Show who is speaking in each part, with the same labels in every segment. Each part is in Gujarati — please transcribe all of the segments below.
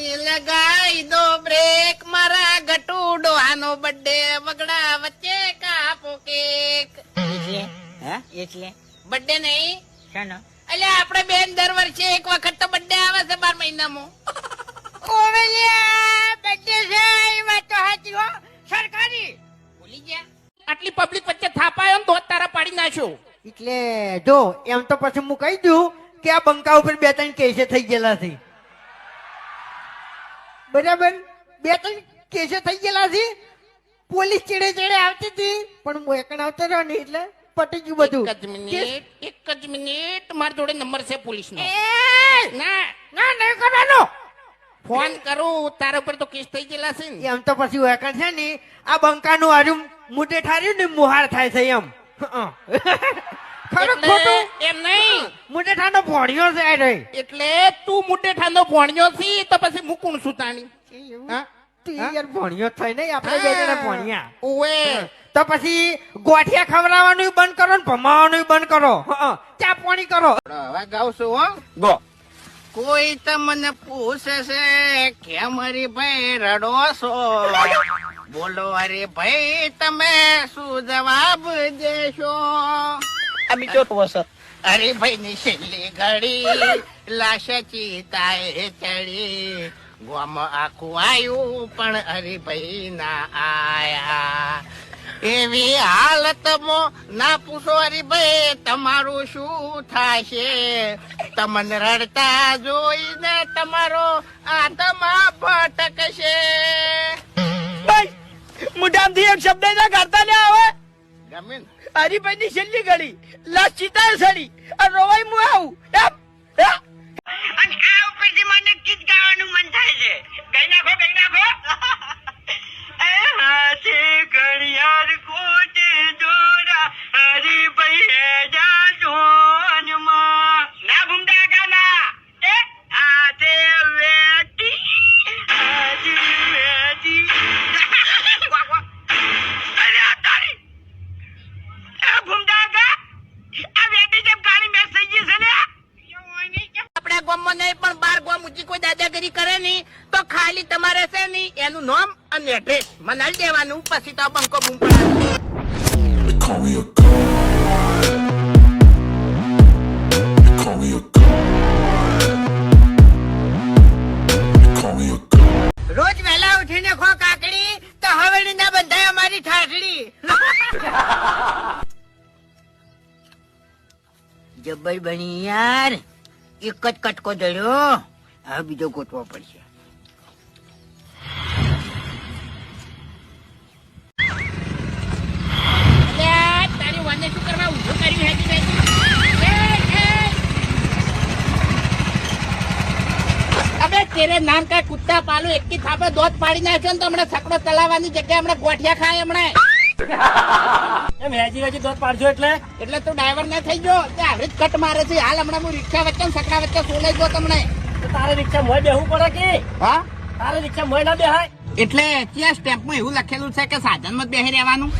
Speaker 1: ની લગાઈ દો બ્રેક મારા ગટુ ડોહાનો બર્થડે વગડા વચ્ચે કાપો કેક.
Speaker 2: એટલે? હે? એટલે?
Speaker 1: બર્થડે નહીં?
Speaker 2: શાનો?
Speaker 1: એટલે આપણે બેન દર વર્ષે એક વખત તો બર્થડે આવે છે બાર મહિનામાં.
Speaker 2: ઓવેલિયા બર્થડે છે એ વાત તો સાચી હો. સરકારી.
Speaker 1: ભૂલી ગયા. આટલી પબ્લિક વચ્ચે થાપાયો ને તો તારા પાડી નાખ્યો.
Speaker 3: એટલે જો એમ તો પછી હું કહી દઉં કે આ બંકા ઉપર બે ત્રણ કેસે થઈ ગયેલા છે. બરાબર? બે ત્રણ કેસે થઈ ગયેલા છે. પોલીસ ચેડે ચેડે આવતી હતી પણ હું એકણ આવતો રહ્યો ને એટલે પટી ગયું બધું.
Speaker 1: એક જ મિનિટ એક જ મિનિટ. મારા જોડે નંબર છે પોલીસ નો ના.
Speaker 2: ના નહીં કરવાનો.
Speaker 1: ફોન કરું તારા ઉપર તો કેસ થઈ ગયેલા છે ને.
Speaker 3: એમ તો પછી એકણ છે ને આ બંકાનું આજુ મુટે ઠાર્યું ને મુહાર થાય છે એમ. ખરું ખોટું?
Speaker 1: એમ નહીં.
Speaker 3: મુઢે ઠાનો ભોણ્યો છે આ રહી
Speaker 1: એટલે તું મુદ્દે ઠાનો ભોણ્યો છી તો પછી હું કોણ છું તાણી? હા?
Speaker 3: તું યાર ભોણ્યો થાય ને આપણે બે જણા ભોણ્યા.
Speaker 1: ઓવે.
Speaker 3: તો પછી ગોઠિયા ખવડાવવાનું બંધ કરો ને ભમાવાનું બંધ કરો. હં, ચા પાણી કરો.
Speaker 1: હવે ગાઉં છું હો.
Speaker 4: ગો.
Speaker 1: કોઈ તમને પૂછે છે કે મારી ભાઈ રડો છો? બોલો અરે ભાઈ તમે શું જવાબ દેશો?
Speaker 4: આ બીજો વસત
Speaker 1: अरे बहिणी ની घडी लाशाची ताय ચડી ગોમ આખું આયું પણ હરિભાઈ ના આયા એવી હાલતમાં ના પૂછો હરિભાઈ તમારું શું થશે તમને રડતા જોઈને તમારો આત્મા ભટકશે
Speaker 4: મુઢામથી એક શબ્દ ના કરતા ને આવે
Speaker 1: ગમે ને?
Speaker 4: હરીભાઈ ની છેલ્લી ગળી. લાસ્ટ ચિતા સડી. અને રોવાઈ હું આવું?
Speaker 2: અને આ ઉપરથી મને ગીત ગાવાનું મન થાય છે. ગઈ નાખો ગઈ નાખો.
Speaker 1: પણ બાર ગામ ઊંચી કોઈ દાદાગીરી કરે નહીં, તો ખાલી તમારે છે નહીં એનું નામ અને એડ્રેસ મનાઈ દેવાનું, પછી તો બંકો બૂમ
Speaker 2: ઠાઠડી જબ્બર બની યાર. એક જ કટકો જડ્યો હવે બીજો ગોતવો પડશે.
Speaker 1: તારી વાને શું કરવા ઊંધું કર્યું હેજી! અબે, તેરે નામ કા કુત્તા પાલો, એકી થાપે દોત પાડી નાખ્યો ને તો હમણાં સકડો ચલાવવાની જગ્યાએ હમણાં ગોઠિયા ખાય હમણાં.
Speaker 4: એમ હેજી વેજી દોત પાડજો એટલે.
Speaker 1: એટલે તું ડ્રાઈવર ના થઈ ગયો તે આવી જ કટ મારે છે. હાલ હમણાં હું રિક્ષા વચ્ચે સકડા વચ્ચે સોલાઈ ગયો તમને?
Speaker 4: તો તારે રિક્ષા મોય બેહવું પડે કે?
Speaker 1: હા?
Speaker 4: તારે રિક્ષા મોય ના બેહાય?
Speaker 1: એટલે ત્યાં સ્ટેમ્પમાં એવું લખેલું છે કે સાધનમાં બેહી રહેવાનું?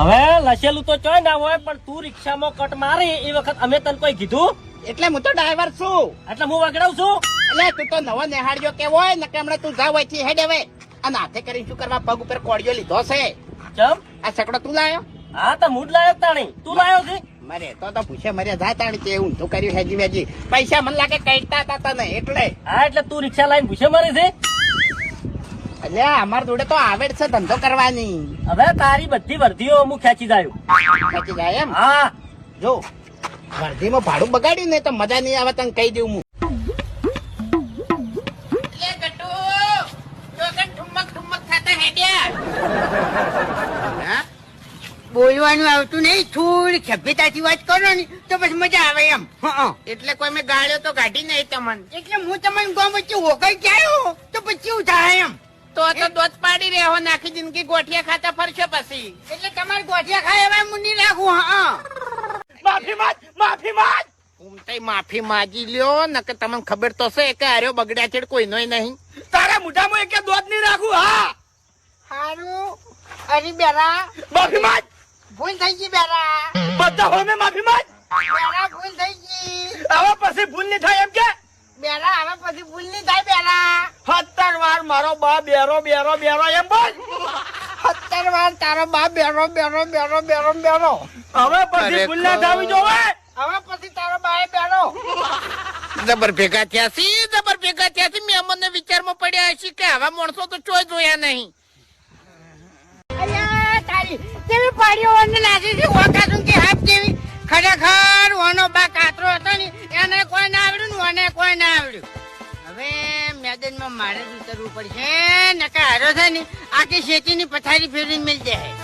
Speaker 4: હવે લખેલું તો ચોય ના હોય પણ તું રિક્ષામાં કટ મારી એ વખત અમે તને કોઈ કીધું?
Speaker 1: એટલે હું તો ડ્રાઈવર છું.
Speaker 4: એટલે હું વગડાવ છું?
Speaker 1: એટલે તું તો નવો નેહાડ્યો કેવો હોય ને કે હમણાં તું જાવ છે હેડ હવે. અને હાથે કરી શું કરવા પગ ઉપર કોડિયો લીધો છે?
Speaker 4: ચમ?
Speaker 1: આ સકડો તું લાયો?
Speaker 4: હા તો મૂડ લાયો તાણી. તું લાયો છે?
Speaker 1: મરે તો તો પૂછે મરે જા તાણી કે હું તું કર્યું હેજી વેજી. પૈસા મને લાગે કઈતા હતા તને એટલે.
Speaker 4: હા એટલે તું રિક્ષા લઈને પૂછે મરે છે?
Speaker 1: એટલે અમાર જોડે તો આવડ છે ધંધો કરવાની.
Speaker 4: હવે તારી બધી વર્ધીઓ હું ખેંચી જાય.
Speaker 1: ખેંચી જાય એમ?
Speaker 4: હા.
Speaker 1: જો વર્ધીમાં ભાડું બગાડ્યું ને તો મજા નહીં આવે તને કહી દઉં હું.
Speaker 2: બોલવાનું આવતું નહીં. થોડી સભ્યતાથી વાત કરો ને તો પછી મજા આવે એમ.
Speaker 1: એટલે કોઈ મેં ગાળ્યો તો કાઢી નહીં તમને.
Speaker 2: એટલે હું તમને ગામ વચ્ચે હોકઈ જાયો તો પછી શું થાય એમ?
Speaker 1: તો તો દોત પાડી રહ્યો નાખી જિંદગી ગોઠિયા ખાતા ફરશે પછી.
Speaker 2: એટલે તમારે ગોઠિયા ખાય એવા હું નહીં રાખું હા
Speaker 4: માફી માંગ માફી માંગ.
Speaker 1: ઉમતાઈ માફી માગી લ્યો નકર તમને ખબર તો છે કે આર્યો બગડ્યા છે કોઈનોય નહીં.
Speaker 4: તારા મોઢામાં એક દોત નહીં રાખું હા.
Speaker 2: સારું અરે બેરા.
Speaker 4: માફી માંગ.
Speaker 2: ભૂલ થઈ ગઈ બેરા.
Speaker 4: બધા હોમે માફી માંગ.
Speaker 2: બેરા ભૂલ થઈ ગઈ.
Speaker 4: હવે પછી ભૂલ નહીં થાય એમ કે?
Speaker 2: બેરા હવે પછી ભૂલ નહીં થાય બેરા.
Speaker 4: સત્તર વાર મારો બા બેરો બેરો બેરો એમ બોલ.
Speaker 3: સત્તર વાર તારો બા બેરો બેરો બેરો બેરો બેરો.
Speaker 4: હવે પછી ભૂલ ના થવી જોવે
Speaker 3: હવે પછી તારો બાએ બેરો.
Speaker 1: જબર ભેગા થયા છે જબર ભેગા થયા છે મેં અમને વિચારમાં પડ્યા છે કે આવા માણસો તો ચોય જોયા નહીં. કેવી પાડીઓ ઓને નાસી છે ઓકાસું કે હાફ કેવી ખરેખર ઓનો બા કાતરો હતો ને, એને કોઈ ના આવડ્યું ને ઓને કોઈ ના આવડ્યું. હવે મેદાનમાં મારે જ ઉતરવું પડશે નકા હારો છે ને, આખી શેતીની પથારી ફેરવીને મળી જાય.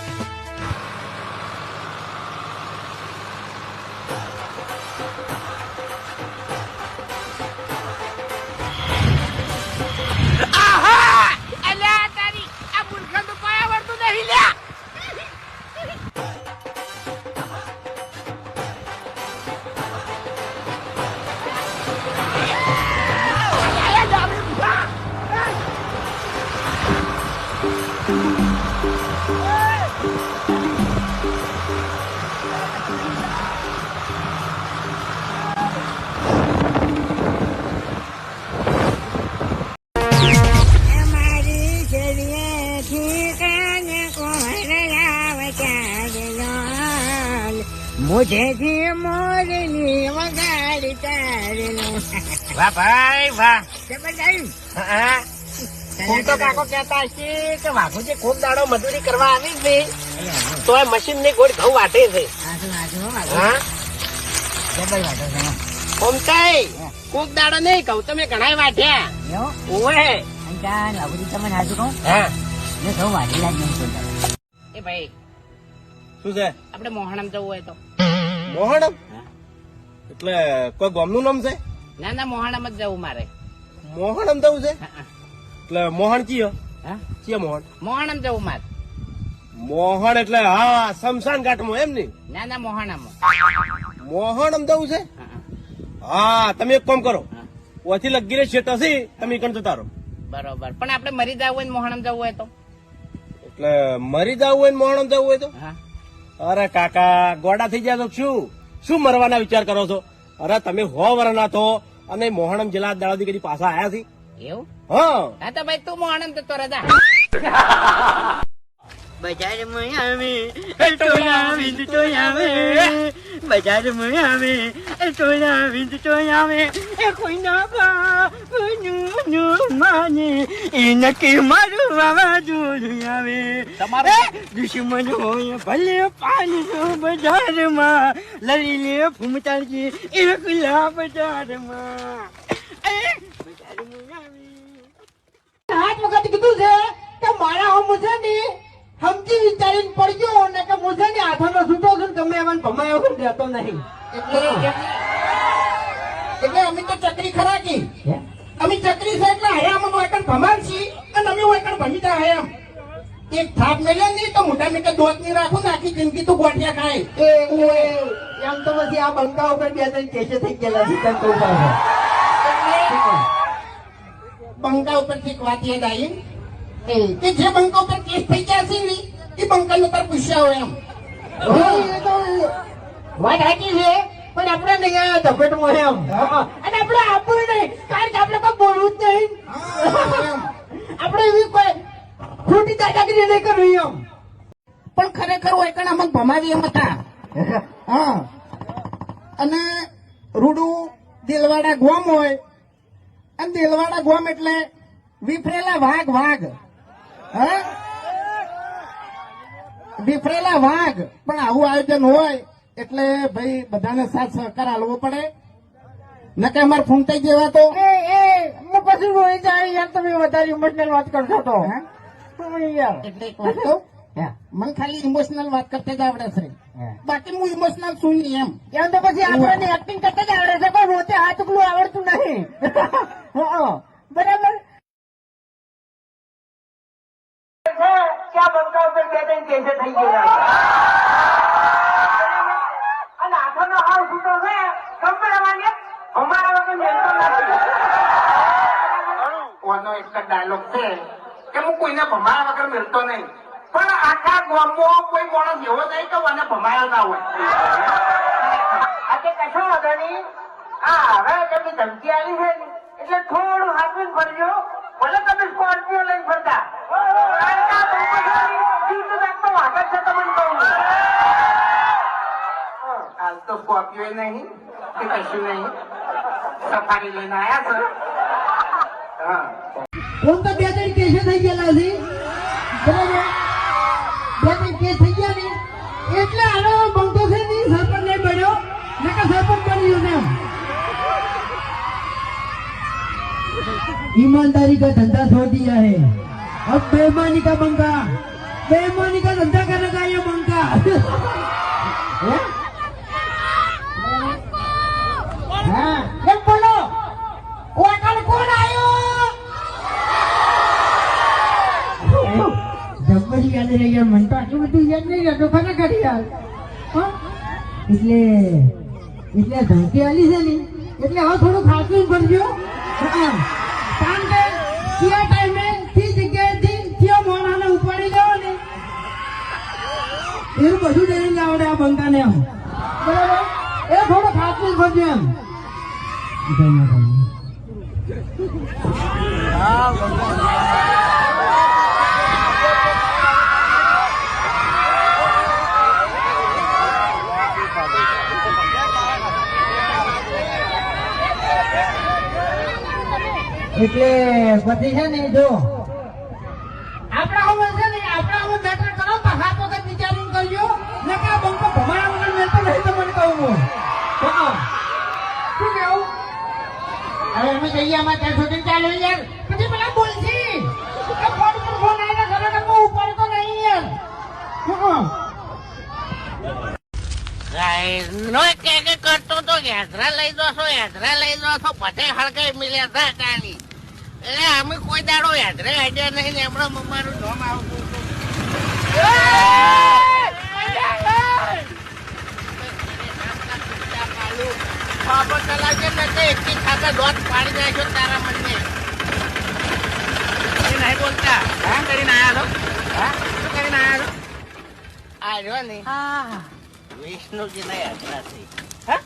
Speaker 2: ચારલો મુझેથી વગાડી ચારલો
Speaker 1: વાહ ભાઈ વાહ.
Speaker 2: જબરદસ્ત
Speaker 4: હું તો કાકો કહેતા હશે કે વાઘુજી ખૂબ દાડો મજૂરી કરવા આવી છે તો એ મશીનની ગોળ ઘઉં વાટે છે. હા?
Speaker 2: જબર વાટો છે.
Speaker 4: ઓમ કઈ? કોક દાડો નહીં કહું તમે ઘણા વાટ્યા
Speaker 2: યો
Speaker 4: ઓવે.
Speaker 2: અંકા લાગુજી કહું?
Speaker 4: હા.
Speaker 2: મેં સૌ વાટેલા જ નહીં
Speaker 1: એ ભાઈ
Speaker 4: શું છે?
Speaker 1: આપણે મોહણમ જવું હોય તો.
Speaker 4: મોહણમ એટલે કોઈ ગામનું નામ છે?
Speaker 1: ના ના મોહાણમ જ જવું મારે.
Speaker 4: મોહાણમ જવું છે. એટલે મોહન ચિયો
Speaker 1: હા?
Speaker 4: મોહણ મોહન?
Speaker 1: મોહણમ જવું મારે.
Speaker 4: મોહન એટલે હા શમશાન ઘાટમાં એમ ને
Speaker 1: ના ના મોહાણમ
Speaker 4: મોહણમ જવું છે?
Speaker 1: હા,
Speaker 4: તમે એક કામ કરો. ઓથી લગી રે શેટ હશે તમે કણ જતા રહો.
Speaker 1: બરોબર. પણ આપણે મરી જવું હોય ને મોહણમ જવું હોય તો?
Speaker 4: એટલે મરી જવું હોય ને મોહણમ જવું હોય તો?
Speaker 1: હા.
Speaker 4: અરે કાકા ગોડા થઈ ગયા તો શું? શું મરવાના વિચાર કરો છો? અરે તમે હો વરના તો અને મોહણમ જિલ્લા દાડાથી કદી પાછા આયા છે?
Speaker 1: એવું?
Speaker 4: હા.
Speaker 1: હા તો ભાઈ તું મોહણમ તો રજા
Speaker 2: બજારમાં આવે ટોળા વિંદ તો આવે બજારમાં આવે ટોળા વિંદ તો આવે એ કોઈ ના બા કોઈનું નું માને એ નક્કી મારું વાવાઝોડું આવે
Speaker 4: તમારે
Speaker 2: દુશ્મન હોય ભલે પાણી તો બજારમાં લડી લે ફૂમતાજી એકલા બજારમાં. બજારમાં આવે
Speaker 3: આજ વખત કીધું છે કે મારા હું ને સમજી વિચારીને પડજો ને કે મુસે ને હાથોનો છૂટો છું તમે એમાં ભમાયો પણ રહેતો નહીં. એટલે અમે તો ચકરી ખરા કી? અમે ચકરી છે એટલે હયામ અમે વાયકણ ભમાન છી અને અમે વાયકણ ભમીતા હયામ એક થાપ મેલે નહીં તો મોટા મેં દોત નહીં રાખું ને આખી જિંદગી તું ગોઠિયા ખાય. એમ તો પછી આ બંકા ઉપર બે ત્રણ કેસે થઈ ગયેલા છે બંકા ઉપર એક વાત યાદ આવી કે જે બંકા ઉપર કેસ થઈ ગયા છે ને એ બંકા નો તાર પૂછ્યા હોય એમ. વાત સાચી છે પણ આપણે નહીં ઝપેટમાં એમ. અને આપણે આપણું નહીં કારણ કે આપણે કોઈ બોલવું જ નહીં. આપણે એવી કોઈ ખોટી દાદાગીરી નહીં કરવી એમ. પણ ખરેખર હોય કણ અમુક ભમાવી એમ હતા. હા. અને રૂડું દેલવાડા ગોમ હોય. અને દેલવાડા ગોમ એટલે વિફરેલા વાઘ વાઘ. હા? વિફરેલા વાઘ. પણ આવું આયોજન હોય એટલે ભાઈ બધાને સાથ સહકાર હાલવો પડે. નકે અમારે ફૂંટાઈ જેવા તો? હું પછી રોઈ જાય યાર તમે વધારે ઇમોશનલ વાત કરશો તો. યાર. એટલે એક વાત કહું. મને ખાલી ઇમોશનલ વાત કરતા જ આવડે છે. બાકી હું ઇમોશનલ છું નહીં એમ. એમ તો પછી આપણને એક્ટિંગ કરતા જ આવડે છે પણ રોતે હાથ ઉકલું આવડતું નહીં. બરાબર?
Speaker 2: ક્યાં બંકા ઉપર બે ત્રણ કેસે થઈ ગયા અને હાથોનો હાલ છૂટો છે ગમે અમારે વગર મેળતો નથી
Speaker 3: ઓનો એક ડાયલોગ છે કે હું કોઈને ભમાયા વગર મેળતો નહીં પણ આખા ગામમાં કોઈ માણસ એવો નહીં કે મને ભમાયા ના હોય
Speaker 2: આજે કશો વાંધો નહીં આ હવે તમે ધમકી આવી છે એટલે થોડું હાથવીને ફરજો ભલે સ્કોર્પિયો લઈને ફરતા જાગતો વાઘ જ છે તમને કહું છું. હાલ તો સ્કોર્પિયો નહીં કે કશું નહીં સફારી લઈને આયા છે હા
Speaker 3: ફોન તો બે ત્રણ કેસો થઈ ગયેલા છે બરાબર બે ત્રણ કેસ થઈ ગયા ને એટલે આનો બંકો છે ને સરપંચ નહીં બન્યો નકર સરપંચ બન્યો ને એમ ईमानदारी का धंधा छोड़ दिया है अब बेईमानी का बंका बेईमानी का धंधा करने का ये बंका हैं? हाँ
Speaker 2: એમ બોલો ઓકાળ કોણ આવ્યો
Speaker 3: જબ્બરી યાદ રહી ગયા મને તો આટલું બધું યાદ નહીં રહેતું ખરેખર યાર હં? એટલે એટલે ધમકી આલી છે ને એટલે હવે થોડું ખાતું કરજો હં. કારણ કે એવું બધું જઈને આવડે આ બંકાને એમ એ થોડું ખાતું કરજો એમ. એટલે પછી છે ને જો. આપણા હું છે ને, આપણા હવે મેટર કરો તો હાથ વખત વિચારીને કરજો ને કે આ બંકો ભમાણા વગર મેલતો નહીં તો મને કહું હું. શું કેવું
Speaker 2: હવે અમે જઈએ અમારે ત્યાં સુધી ચાલો યાર
Speaker 3: પછી પેલા બોલશી ફોન પર ફોન આવીને ખરેખર હું ઉપાડતો નહીં યાર.
Speaker 1: નો કે કે કરતો તો યાત્રા લઈ દો છો યાત્રા લઈ દો છો પતે હળગાઈ મિલ્યા હતા તાની એટલે અમે કોઈ દાડો યાત્રા આઈડિયા નહીં ને એમણે મમ્માનું નામ આવતું હતું. ખબર તો લાગે ને કે ખાતે દોત પાડી નાખ્યો તારા મને એ નહીં બોલતા? હા કરીને આયા છો? હા? શું કરીને આયા છો? આ રહ્યો ને. વિષ્ણુજીના યાત્રાથી. હા?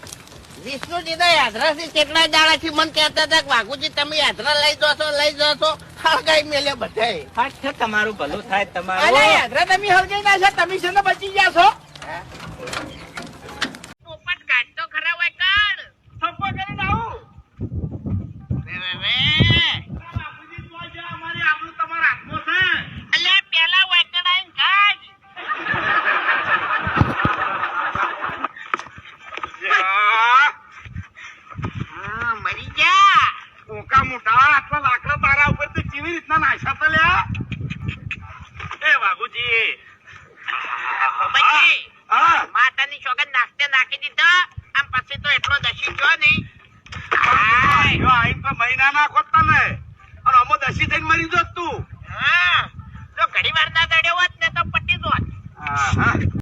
Speaker 1: વિષ્ણુજીના યાત્રાથી કેટલા દાડાથી મને કહેતા હતા કે વાઘુજી તમે યાત્રા લઈ દો છો લઈ દો છો હળગાઈ મેલે બધાય
Speaker 5: હા તમારું ભલું થાય તમારું.
Speaker 1: યાત્રા તમે હળગાઈ ના છો તમે છે ને બચી ગયા છો પોપટ કાઢતો ખરા હોય કાઢ થપ્પો કરીને આવું વે, વે, વે. અલ્યા, પેલા વાંકડ આઈને કાઢ. હા, મરી જા
Speaker 6: ઓકા મોટા આટલા લાકડા તારા ઉપર કેવી રીતના નાશા તો એ વાઘુજી.
Speaker 1: માતાની સોગંદ નાસ્તે નાખી દીધા. આમ પછી તો એટલો દસી ગયો નહીં.
Speaker 6: જો આઈ તો મહિના ના ખોત તને. અને અમો દશી થઈને મરી જોત તું.
Speaker 1: હા. જો ઘડી વાર ના દડ્યો હોત ને તો પટી જોત.
Speaker 6: હા હા.